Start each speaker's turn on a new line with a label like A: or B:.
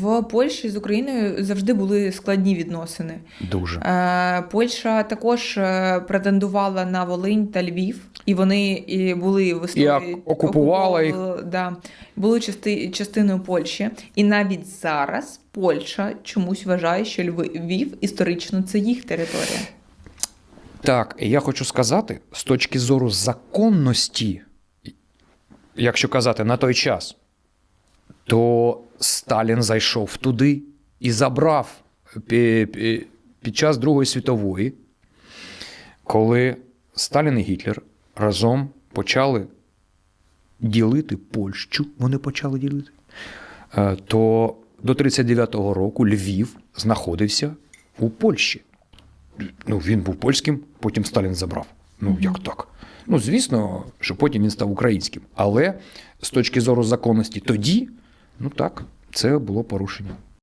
A: В Польщі з Україною завжди були складні відносини.
B: Дуже.
A: Е, Польща також е, претендувала на Волинь та Львів, і вони і були в історії
B: ок- окупувала їх.
A: Да, були части, частиною Польщі. І навіть зараз Польща чомусь вважає, що Львів історично це їх територія.
B: Так, я хочу сказати, з точки зору законності, якщо казати на той час, то Сталін зайшов туди і забрав пі- пі- під час Другої світової, коли Сталін і Гітлер разом почали ділити Польщу, вони почали ділити, е, то до 39-го року Львів знаходився у Польщі. Ну, він був польським, потім Сталін забрав. Ну, як так? Ну, звісно, що потім він став українським. Але з точки зору законності тоді, ну так, це було порушення.